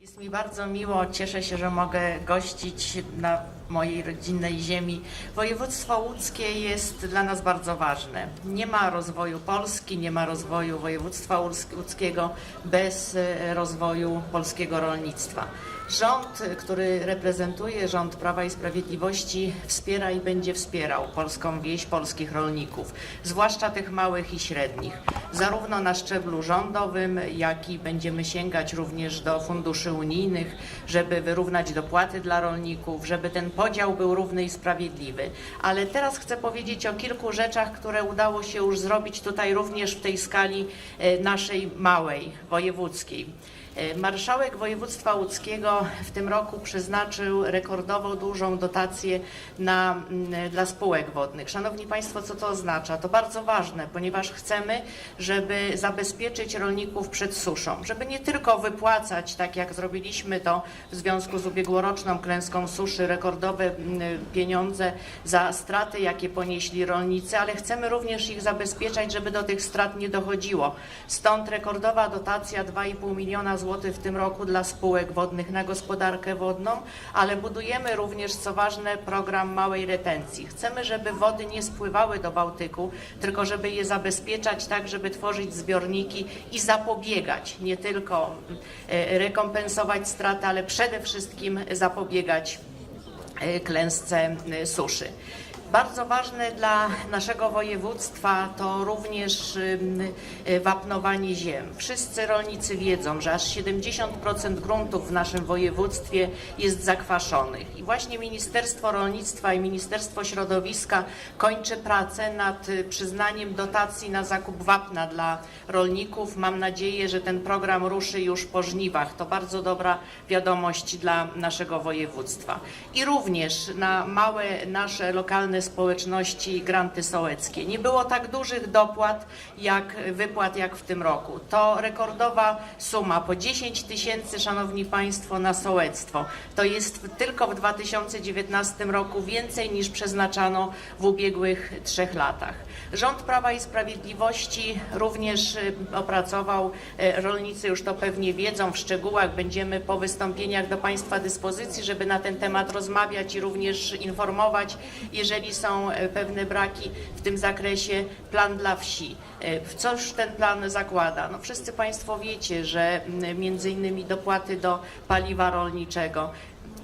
Jest mi bardzo miło, cieszę się, że mogę gościć na mojej rodzinnej ziemi. Województwo łódzkie jest dla nas bardzo ważne. Nie ma rozwoju Polski, nie ma rozwoju województwa łódzk- łódzkiego bez e, rozwoju polskiego rolnictwa. Rząd, który reprezentuje rząd Prawa i Sprawiedliwości, wspiera i będzie wspierał polską wieś, polskich rolników, zwłaszcza tych małych i średnich, zarówno na szczeblu rządowym, jak i będziemy sięgać również do funduszy unijnych, żeby wyrównać dopłaty dla rolników, żeby ten podział był równy i sprawiedliwy. Ale teraz chcę powiedzieć o kilku rzeczach, które udało się już zrobić tutaj również w tej skali e, naszej małej, wojewódzkiej. E, Marszałek województwa łódzkiego w tym roku przeznaczył rekordowo dużą dotację na, mm, dla spółek wodnych. Szanowni Państwo, co to oznacza? To bardzo ważne, ponieważ chcemy, żeby zabezpieczyć rolników przed suszą, żeby nie tylko wypłacać, tak jak zrobiliśmy to w związku z ubiegłoroczną klęską suszy, rekordowe mm, pieniądze za straty, jakie ponieśli rolnicy, ale chcemy również ich zabezpieczać, żeby do tych strat nie dochodziło. Stąd rekordowa dotacja 2,5 miliona złotych w tym roku dla spółek wodnych na gospodarkę wodną, ale budujemy również, co ważne, program małej retencji. Chcemy, żeby wody nie spływały do Bałtyku, tylko żeby je zabezpieczać tak, żeby tworzyć zbiorniki i zapobiegać, nie tylko e, rekompensować straty, ale przede wszystkim zapobiegać e, klęsce e, suszy. Bardzo ważne dla naszego województwa to również y, wapnowanie ziem. Wszyscy rolnicy wiedzą, że aż 70% gruntów w naszym województwie jest zakwaszonych. I właśnie Ministerstwo Rolnictwa i Ministerstwo Środowiska kończy pracę nad y, przyznaniem dotacji na zakup wapna dla rolników. Mam nadzieję, że ten program ruszy już po żniwach. To bardzo dobra wiadomość dla naszego województwa. I również na małe nasze lokalne społeczności granty sołeckie. Nie było tak dużych dopłat, jak wypłat, jak w tym roku. To rekordowa suma, po 10 tysięcy, Szanowni Państwo, na sołectwo. To jest tylko w 2019 roku więcej niż przeznaczano w ubiegłych trzech latach. Rząd Prawa i Sprawiedliwości również y, opracował, y, rolnicy już to pewnie wiedzą, w szczegółach będziemy po wystąpieniach do Państwa dyspozycji, żeby na ten temat rozmawiać i również informować, jeżeli są y, pewne braki w tym zakresie, plan dla wsi. Y, Coż ten plan zakłada? No wszyscy Państwo wiecie, że między innymi dopłaty do paliwa rolniczego,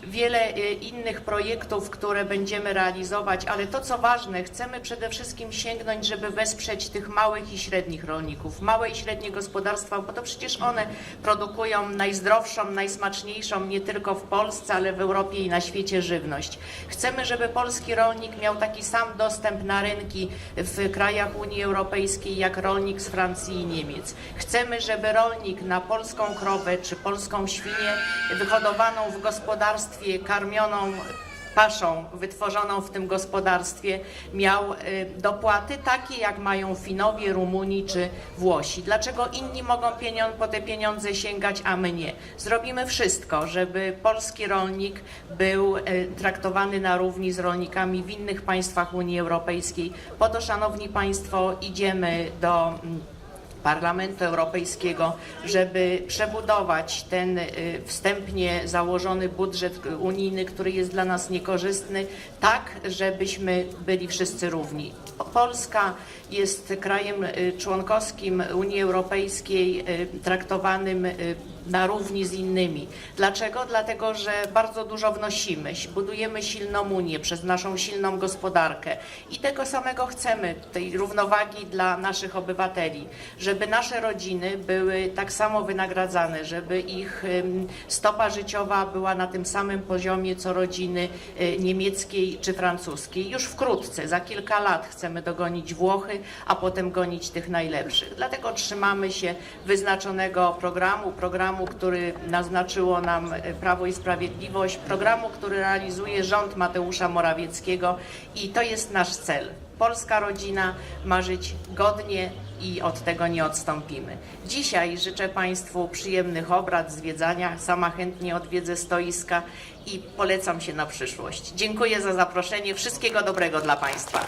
wiele y, innych projektów, które będziemy realizować, ale to co ważne, chcemy przede wszystkim sięgnąć, żeby wesprzeć tych małych i średnich rolników, małe i średnie gospodarstwa, bo to przecież one produkują najzdrowszą, najsmaczniejszą nie tylko w Polsce, ale w Europie i na świecie żywność. Chcemy, żeby polski rolnik miał taki sam dostęp na rynki w krajach Unii Europejskiej jak rolnik z Francji i Niemiec. Chcemy, żeby rolnik na polską krowę czy polską świnię wyhodowaną w gospodarstwie, karmioną paszą wytworzoną w tym gospodarstwie miał y, dopłaty takie, jak mają Finowie, Rumuni czy Włosi. Dlaczego inni mogą pieniądz, po te pieniądze sięgać, a my nie? Zrobimy wszystko, żeby polski rolnik był y, traktowany na równi z rolnikami w innych państwach Unii Europejskiej. Po to, Szanowni Państwo, idziemy do mm, Parlamentu Europejskiego, żeby przebudować ten y, wstępnie założony budżet unijny, który jest dla nas niekorzystny, tak, żebyśmy byli wszyscy równi. Polska jest krajem y, członkowskim Unii Europejskiej y, traktowanym na równi z innymi. Dlaczego? Dlatego, że bardzo dużo wnosimy, budujemy silną Unię przez naszą silną gospodarkę i tego samego chcemy, tej równowagi dla naszych obywateli, żeby nasze rodziny były tak samo wynagradzane, żeby ich stopa życiowa była na tym samym poziomie co rodziny y, niemieckiej czy francuskiej. Już wkrótce, za kilka lat chcemy dogonić Włochy, a potem gonić tych najlepszych. Dlatego trzymamy się wyznaczonego programu, programu, który naznaczyło nam y, Prawo i Sprawiedliwość, programu, który realizuje rząd Mateusza Morawieckiego i to jest nasz cel. Polska rodzina ma żyć godnie i od tego nie odstąpimy. Dzisiaj życzę Państwu przyjemnych obrad, zwiedzania. Sama chętnie odwiedzę stoiska i polecam się na przyszłość. Dziękuję za zaproszenie. Wszystkiego dobrego dla Państwa.